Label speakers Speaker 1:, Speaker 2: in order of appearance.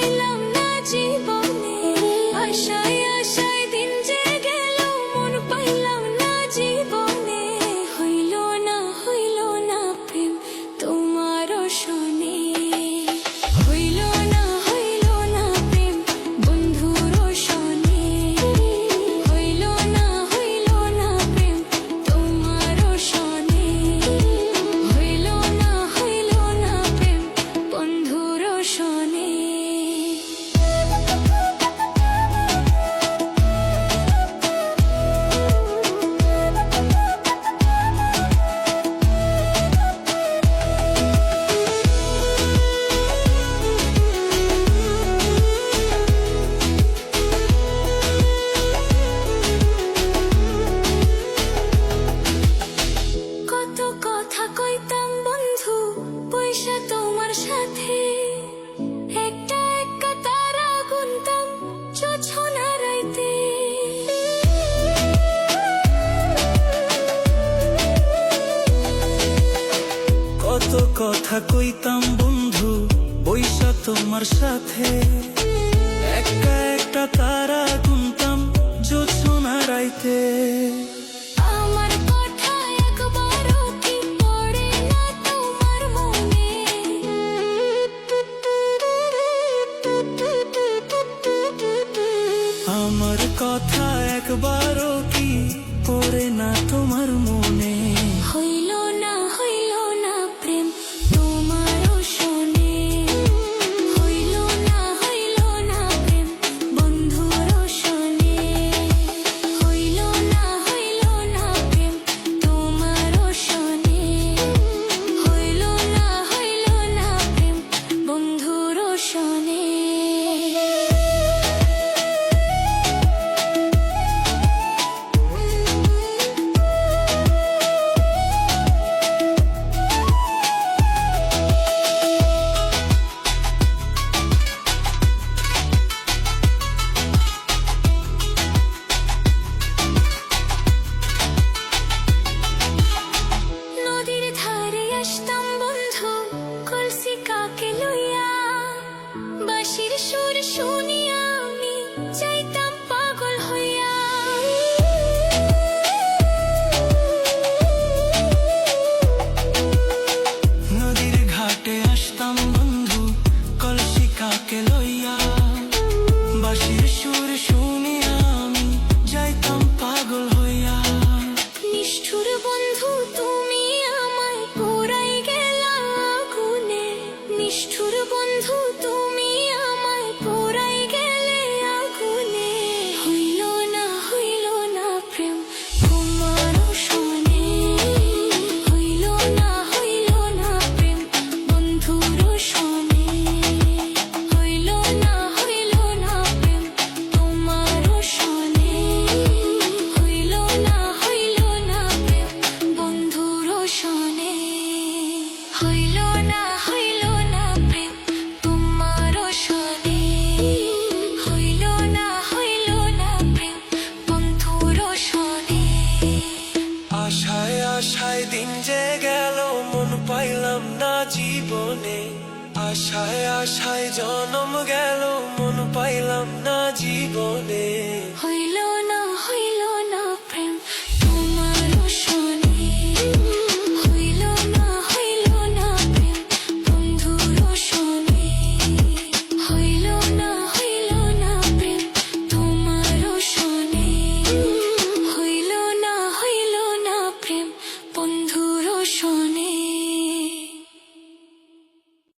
Speaker 1: I love কথা কইতাম বন্ধু বৈশা তোমার সাথে। একটা একটা তারা গুনতাম জোছনা রাইতে
Speaker 2: আমার কথা একবারও কি পড়ে না তোমার মন?
Speaker 1: estamos আশায় দিন যে গেল, মন পাইলাম না জীবনে। আশায় আশায় জনম গেল, মন পাইলাম না জীবনে।